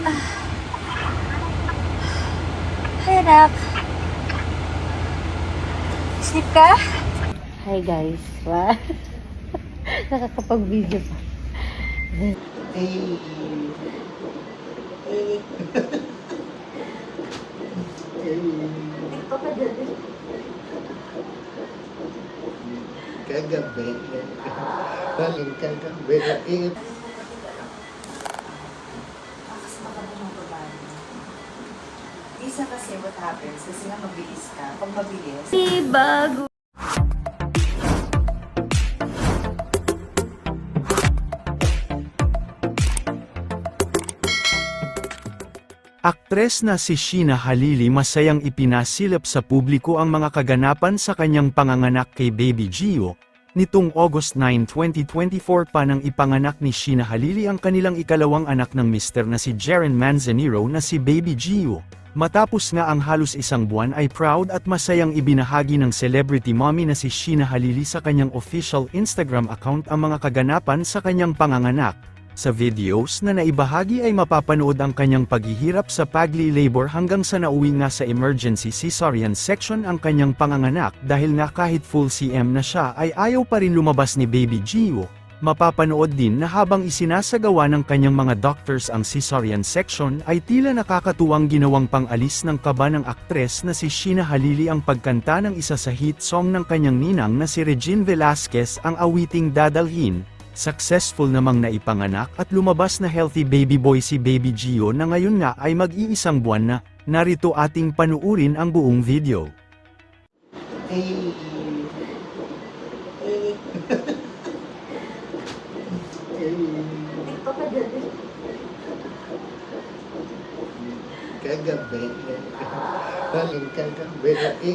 Hi, anak. Sleep ka? Hi guys. Wow. Nakakapag-video pa. Kagabi. Galing kagabi. Eh, Kasi what happens, kasi nga mabilis ka. Pag mabilis, bago. Aktres na si Sheena Halili masayang ipinasilip sa publiko ang mga kaganapan sa kanyang panganganak kay Baby Gio. Nitong August 9, 2024 pa nang ipanganak ni Sheena Halili ang kanilang ikalawang anak ng mister na si Jaren Manzanero na si Baby Gio. Matapos nga ang halos isang buwan ay proud at masayang ibinahagi ng celebrity mommy na si Sheena Halili sa kanyang official Instagram account ang mga kaganapan sa kanyang panganganak. Sa videos na naibahagi ay mapapanood ang kanyang paghihirap sa pagli-labor hanggang sa nauwi nga sa emergency cesarean section ang kanyang panganganak dahil nga kahit full CM na siya ay ayaw pa rin lumabas ni Baby Gio. Mapapanood din na habang isinasagawa ng kanyang mga doctors ang cesarean section ay tila nakakatuwang ginawang pang-alis ng kaba ng aktres na si Sheena Halili ang pagkanta ng isa sa hit song ng kanyang ninang na si Regine Velasquez ang awiting Dadalhin, Successful namang naipanganak at lumabas na healthy baby boy si Baby Gio na ngayon nga ay mag-iisang buwan na, narito ating panuurin ang buong video. eh, Kagabi. Galing kagabi. Babae.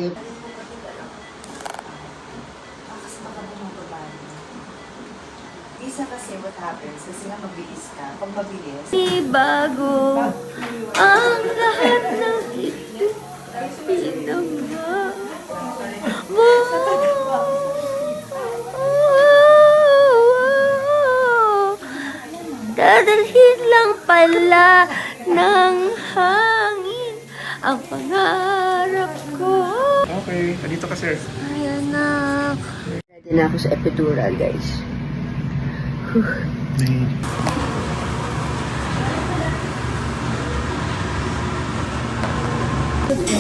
Isa kasi what happens, kasi nga mabilis ka. Pag bago. Ang lahat ng ito. Pinangga. Dadalhin lang pala ng hangin ang pangarap ko. Okay, dito ka sir. Ay, anak. Ready na ako sa epidural guys.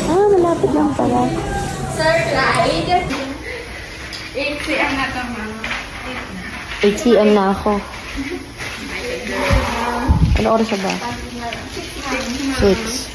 Ah, malapit lang pala. Sir, 8 cm na ako. Ano oras na ba? 6.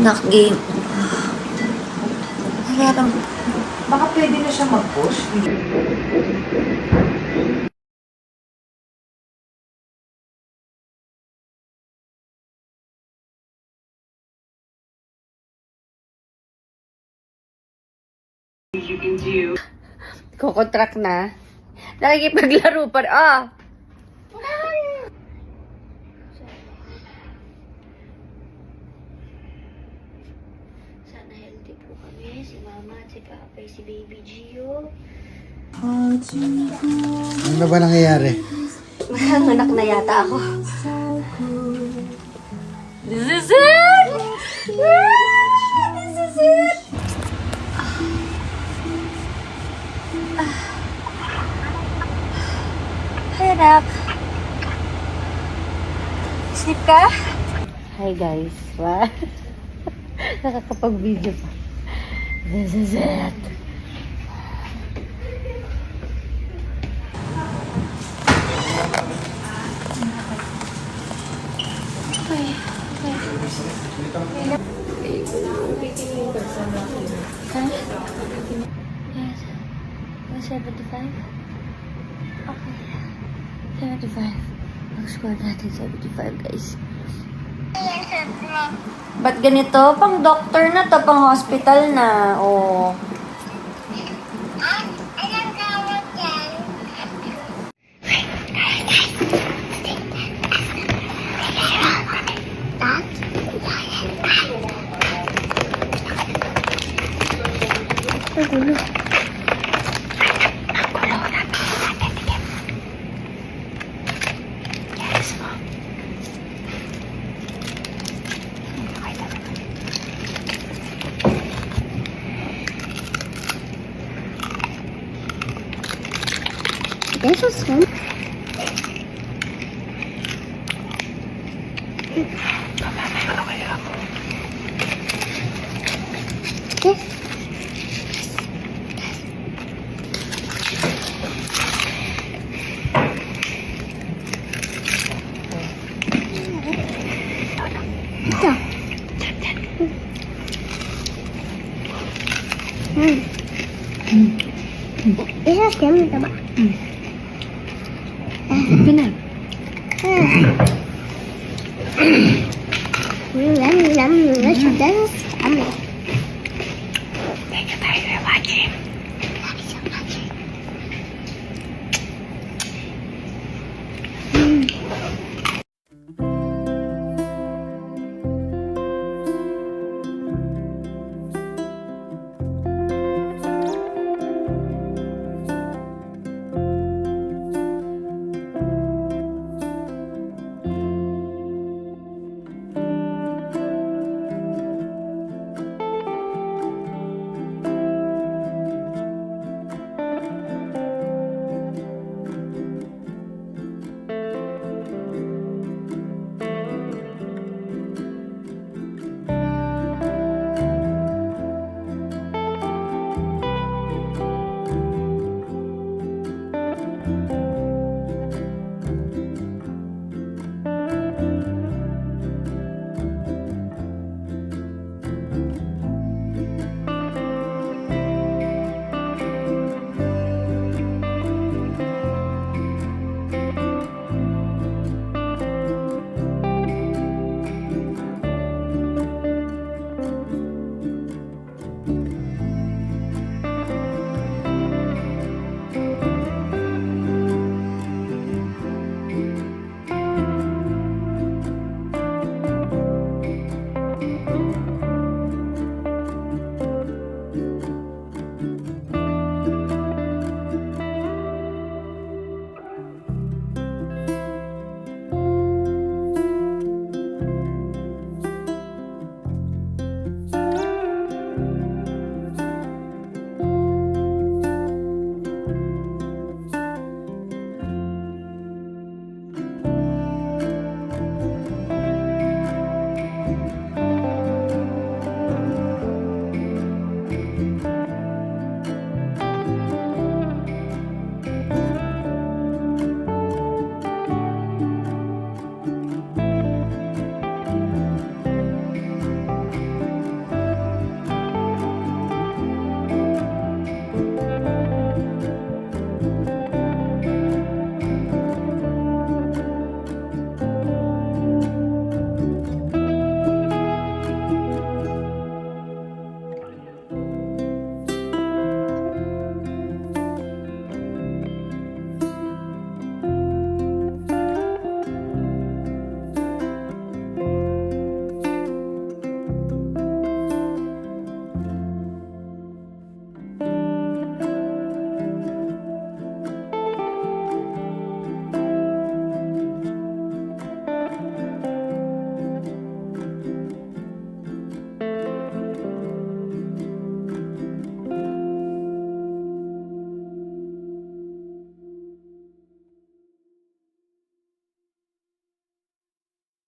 Anak, game. Nararam. Baka pwede na siya mag-push. Kukontract na. Nakikipaglaro pa rin. Ah! Sana healthy po kami. Si mama at si baby Gio. ano na ba nangyayari? Anak na yata ako. This is it! Ah, This is it! Hi, anak. Sleep ka? Hi guys. Wow. Nakakapag-video pa. This is it. Okay. Okay. Huh? Yes. 75? Okay. 75. Mag-score natin 75, guys. Ba't ganito? Pang doctor na to, pang hospital na. Oh. This was fun. Isa stem, diba? Yum, yum, that's Thank you for watching.